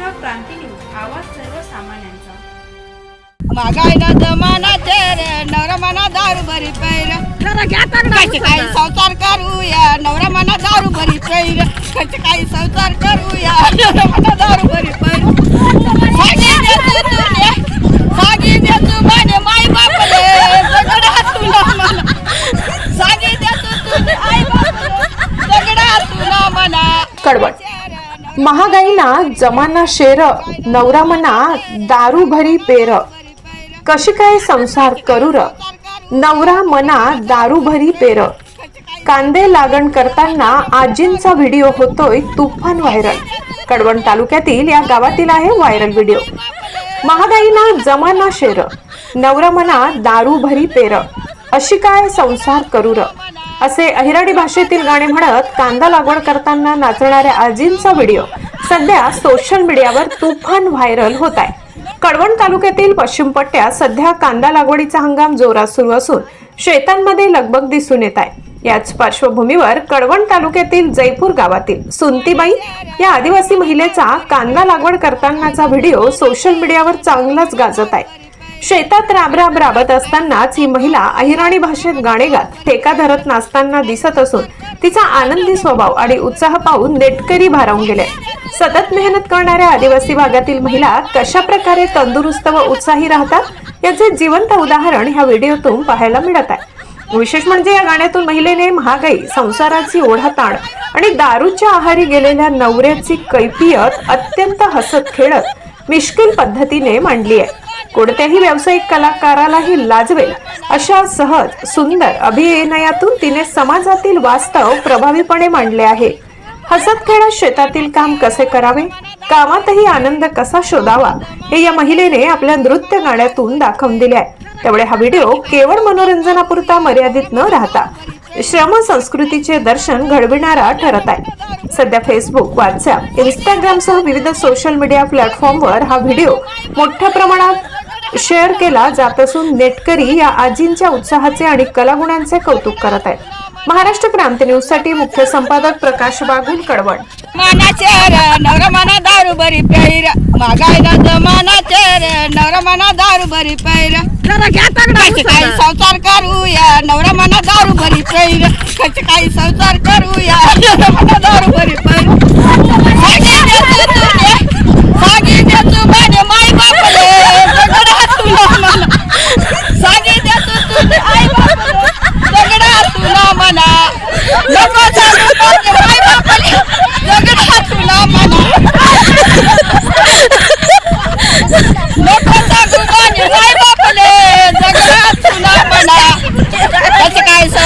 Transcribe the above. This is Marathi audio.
महाराष्ट्र क्रांती न्यूज आवाज सर्वसामान्यांचा मागायला जमाना तेर नवरा मना दारू भरी पैर. कसे काही संसार करूया नवरा मना दारू भरी पैर. कसे काही संसार करूया नवरा मना दारू भरी पैर. सागी देतो तुने सागी देतो माझे माय बापले सगळं तुला मला. सागी देतो तुने आई बापले सगळं तुला मला. कडवट. महागाईना जमाना शेर नवरा मना दारू भरी पेर. कशी काय संसार करू र नवरा मना दारू भरी पेर. कांदे लागण करताना आजींचा व्हिडिओ होतोय तुफान व्हायरल. कडवण तालुक्यातील या गावातील आहे व्हायरल व्हिडिओ. महागाईना जमाना शेर नवरा मना दारू भरी पेर. अशी काय संसार करू असे अहिराणी भाषेतील गाणे म्हणत कांदा लागवड करताना नाचणाऱ्या आजींचा व्हिडिओ. सध्या सोशल मीडियावर तुफान व्हायरल होत आहे. कडवण तालुक्यातील पश्चिम पट्ट्यात सध्या कांदा लागवडीचा हंगाम जोरात सुरू असून शेतांमध्ये लगबग दिसून येत आहे. याच पार्श्वभूमीवर कडवण तालुक्यातील जयपूर गावातील सुंतीबाई या आदिवासी महिलेचा कांदा लागवड करतानाचा व्हिडिओ सोशल मीडियावर चांगलाच गाजत आहे. शेतात राबराब राबत असतानाच ही महिला अहिराणी भाषेत गाणे गात ठेका धरत नाचताना दिसत असून तिचा आनंदी स्वभाव आणि उत्साह पाहून नेटकरी भारावून गेले. सतत मेहनत करणाऱ्या आदिवासी भागातील महिला कशा प्रकारे तंदुरुस्त व उत्साही राहतात याचे जिवंत उदाहरण ह्या व्हिडिओतून पाहायला मिळत आहे. विशेष म्हणजे या गाण्यातून महिलेने महागाई संसाराची ओढा ताण आणि दारूच्या आहारी गेलेल्या नवऱ्याची कैफियत अत्यंत हसत खेळत मिश्किल पद्धतीने मांडली आहे. कोणत्याही व्यावसायिक कलाकारालाही लाजवेल. अशा सहज सुंदर अभिनयातून तिने समाजातील वास्तव प्रभावीपणे मांडले आहे. हसत खेळत शेतातील काम कसे करावे? कामातही आनंद कसा शोधावा? हे या महिलेने आपल्या नृत्य गाण्यातून दाखवून दिले आहे. त्यामुळे हा व्हिडिओ केवळ मनोरंजनापुरता मर्यादित न राहता श्रम संस्कृतीचे दर्शन घडविणारा ठरत आहे. सध्या फेसबुक व्हॉट्सअप इंस्टाग्राम सह विविध सोशल मीडिया प्लॅटफॉर्मवर हा व्हिडिओ मोठ्या प्रमाणात शेअर केला जात असून नेटकरी या आजींच्या उत्साहाचे आणि कलागुणांचे कौतुक करत आहेत. महाराष्ट्र क्रांती न्यूजसाठी मुख्य संपादक प्रकाश बागुल कडवण. मना चेर नवरा मना दारू भरी पैर मागायला जमाना चेर नवरा मना दारू भरी पैर काही संसार करूया नवरा मना दारू भरी पैर काही संसार करूया नवरा मना दारू भरी पैर सागी देतो तुने सागी देतो माझे माय बापले सगळं तुला मला सागी देतो तुने आई बापले सगळं तुला मला नको सांगू माझे माय बापले सगळं तुला मला नको सांगू माझे माय बापले सगळं तुला मला कसं काय संसार करूया नवरा मला दारू भरी पैर